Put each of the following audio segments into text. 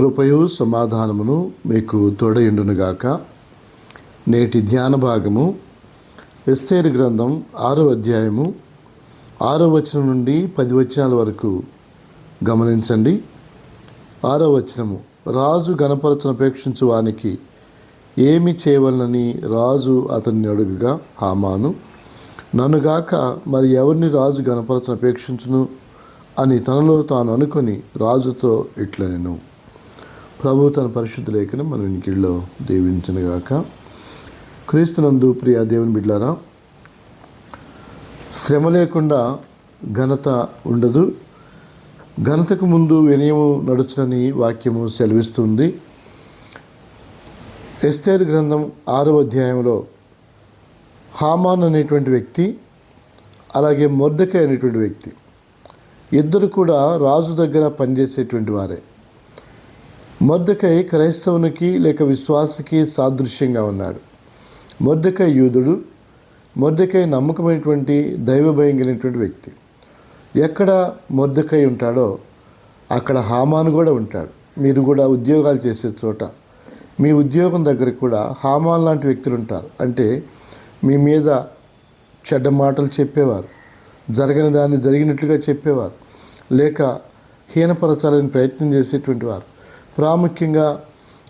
కృపయు సమాధానమును మీకు తోడయుండునుగాక. నేటి ధ్యాన భాగము ఎస్తేరు గ్రంథం ఆరో అధ్యాయము ఆరో వచనం నుండి పది వచనాల వరకు గమనించండి. ఆరో వచనము రాజు గణపరతను అపేక్షించు వానికి ఏమి చేయవలనని రాజు అతన్ని అడుగుగా హామాను నన్నుగాక మరి ఎవరిని రాజు గణపరచను అపేక్షించును అని తనలో తాను అనుకొని రాజుతో ఇట్ల నేను ప్రభు తన పరిశుద్ధ లేఖను మన ఇంకిళ్ళలో దీవించనుగాక. క్రీస్తునందు ప్రియ దేవుని బిడ్లారా శ్రమ లేకుండా ఘనత ఉండదు. ఘనతకు ముందు వినయము నడుచునని వాక్యము సెలవిస్తుంది. ఎస్తేర్ గ్రంథం ఆరవ అధ్యాయంలో హామాన్ అనేటువంటి వ్యక్తి అలాగే మొర్దకే అనేటువంటి వ్యక్తి ఇద్దరు కూడా రాజు దగ్గర పనిచేసేటువంటి వారే. మొద్దకై క్రైస్తవునికి లేక విశ్వాసకి సాదృశ్యంగా ఉన్నాడు. మొద్దకై యూదుడు మొద్దకై నమ్మకమైనటువంటి దైవభయం కలిగినటువంటి వ్యక్తి. ఎక్కడ మొద్దకై ఉంటాడో అక్కడ హామాను కూడా ఉంటాడు. మీరు కూడా ఉద్యోగాలు చేసే చోట మీ ఉద్యోగం దగ్గర కూడా హామాన్ లాంటి వ్యక్తులు ఉంటారు. అంటే మీ మీద చెడ్డ మాటలు చెప్పేవారు జరగని దాన్ని జరిగినట్లుగా చెప్పేవారు లేక హీనపరచాలని ప్రయత్నం చేసేటువంటి వారు. ప్రాముఖ్యంగా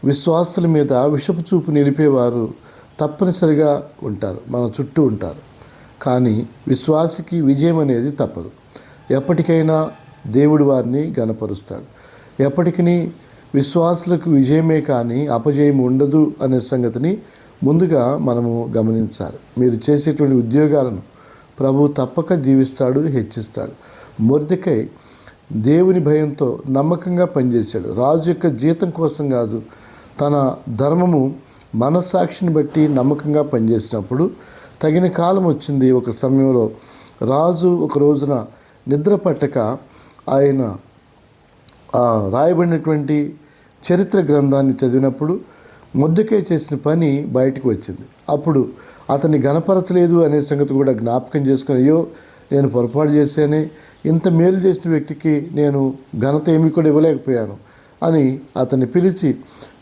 విశ్వాసుల మీద విషపు చూపు నిలిపేవారు తప్పనిసరిగా ఉంటారు మన చుట్టూ ఉంటారు. కానీ విశ్వాసికి విజయం అనేది తప్పదు. ఎప్పటికైనా దేవుడు వారిని గనపరుస్తాడు ఎప్పటికీ విశ్వాసులకు విజయమే కానీ అపజయం ఉండదు అనే సంగతిని ముందుగా మనము గమనించాలి. మీరు చేసేటువంటి ఉద్యోగాలను ప్రభు తప్పక దీవిస్తాడు హెచ్చిస్తాడు. మొర్దికై దేవుని భయంతో నమ్మకంగా పనిచేశాడు. రాజు యొక్క జీతం కోసం కాదు తన ధర్మము మనస్సాక్షిని బట్టి నమ్మకంగా పనిచేసినప్పుడు తగిన కాలం వచ్చింది. ఒక సమయంలో రాజు ఒక రోజున నిద్ర పట్టక ఆయన రాయబడినటువంటి చరిత్ర గ్రంథాన్ని చదివినప్పుడు ముద్దకే చేసిన పని బయటకు వచ్చింది. అప్పుడు అతన్ని గనపరచలేదు అనే సంగతి కూడా జ్ఞాపకం చేసుకుని అయ్యో నేను పొరపాటు చేశానే ఇంత మేలు చేసిన వ్యక్తికి నేను ఘనత ఏమి కూడా ఇవ్వలేకపోయాను అని అతన్ని పిలిచి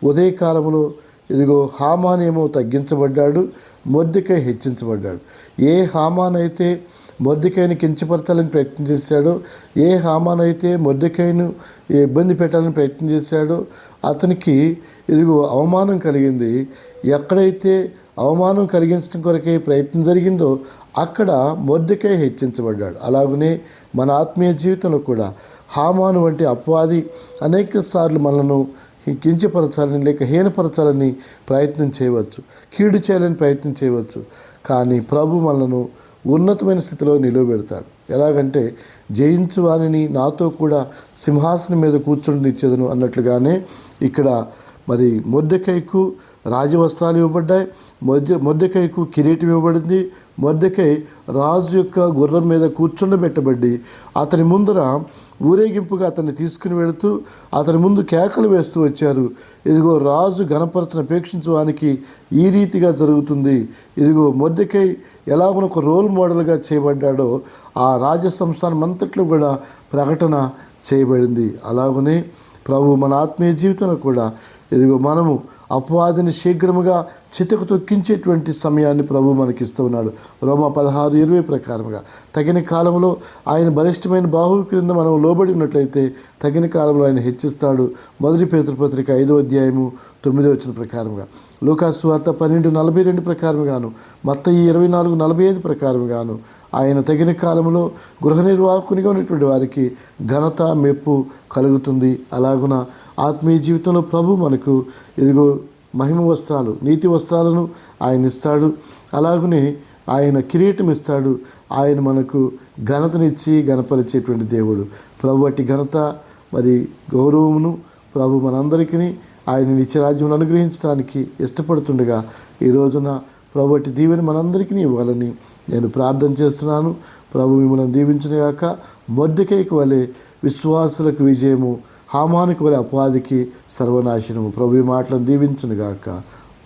ఉదయకాలంలో ఇదిగో హామాన్ ఏమో తగ్గించబడ్డాడు మొద్దికై హెచ్చించబడ్డాడు. ఏ హామాన్ అయితే మొద్దికైని కించపరచాలని ప్రయత్నం చేశాడో ఏ హామాన్ అయితే మొద్దికైను ఇబ్బంది పెట్టాలని ప్రయత్నం చేశాడో అతనికి ఇదిగో అవమానం కలిగింది. ఎక్కడైతే అవమానం కలిగించడం కొరకే ప్రయత్నం జరిగిందో అక్కడ మొద్దుకై హెచ్చించబడ్డాడు. అలాగనే మన ఆత్మీయ జీవితంలో కూడా హామాను వంటి అపవాది అనేక సార్లు మనను కించపరచాలని లేక హీనపరచాలని ప్రయత్నం చేయవచ్చు. కీడు చేయాలని ప్రయత్నం చేయవచ్చు. కానీ ప్రభు మనను ఉన్నతమైన స్థితిలో నిలవబెడతాడు. ఎలాగంటే జయించు వారిని నాతో కూడా సింహాసనం మీద కూర్చుండిచ్చేదను అన్నట్లుగానే ఇక్కడ మరి మొద్దకైకు రాజవస్త్రాలు ఇవ్వబడ్డాయి. మొద్య మొద్దకైకు కిరీటం ఇవ్వబడింది. మొద్దకై రాజు యొక్క గుర్రం మీద కూర్చుండబెట్టబడి అతని ముందర ఊరేగింపుగా అతన్ని తీసుకుని వెళుతూ అతని ముందు కేకలు వేస్తూ వచ్చారు. ఇదిగో రాజు గణపరచన అపేక్షించడానికి ఈ రీతిగా జరుగుతుంది. ఇదిగో మొద్దకై ఎలా ఒక రోల్ మోడల్గా చేయబడ్డాడో ఆ రాజ సంస్థానం అంతట్లో కూడా ప్రకటన చేయబడింది. అలాగనే ప్రభు మన ఆత్మీయ జీవితంలో కూడా ఇదిగో మనము అపవాదిని శీఘ్రముగా చితకు తొక్కించేటువంటి సమయాన్ని ప్రభు మనకిస్తూ ఉన్నాడు రోమ పదహారు ఇరవై ప్రకారంగా తగిన కాలంలో ఆయన బలిష్టమైన బాహు క్రింద మనం లోబడి ఉన్నట్లయితే తగిన కాలంలో ఆయన హెచ్చిస్తాడు. మొదటి పేతృపత్రిక ఐదో అధ్యాయము తొమ్మిదో వచ్చిన ప్రకారంగా లూకాసు వార్త పన్నెండు నలభై రెండు ప్రకారంగాను మత్త ఈ ఇరవై నాలుగు నలభై ఐదు ప్రకారంగాను ఆయన తగిన కాలంలో గృహ నిర్వాహకునిగా ఉన్నటువంటి వారికి ఘనత మెప్పు కలుగుతుంది. అలాగున ఆత్మీయ జీవితంలో ప్రభు మనకు ఇదిగో మహిమ వస్త్రాలు నీతి వస్త్రాలను ఆయన ఇస్తాడు. అలాగనే ఆయన కిరీటం ఇస్తాడు. ఆయన మనకు ఘనతనిచ్చి గణపరిచేటువంటి దేవుడు. ప్రభు అట్టి ఘనత మరి గౌరవమును ప్రభు మనందరికీ ఆయన నిత్యరాజ్యమును అనుగ్రహించడానికి ఇష్టపడుతుండగా ఈ రోజున ప్రభుటి దీవెని మనందరికీ ఇవ్వాలని నేను ప్రార్థన చేస్తున్నాను. ప్రభు మిమ్మల్ని దీవించినగాక మొద్దకైకి వలె విశ్వాసులకు విజయము హామానికి వలె అపవాదికి సర్వనాశనము. ప్రభు ఈ మాటలను దీవించునుగాక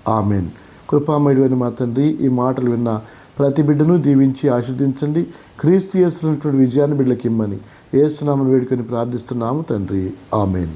ఆమెన్. కృపామయుడు మా తండ్రి ఈ మాటలు విన్న ప్రతి బిడ్డను దీవించి ఆశీర్దించండి క్రీస్తు యేసునటువంటి విజయాన్ని బిడ్డలకి ఇమ్మని. ఏసునామను వేడుకొని ప్రార్థిస్తున్నాము తండ్రి. ఆమెన్.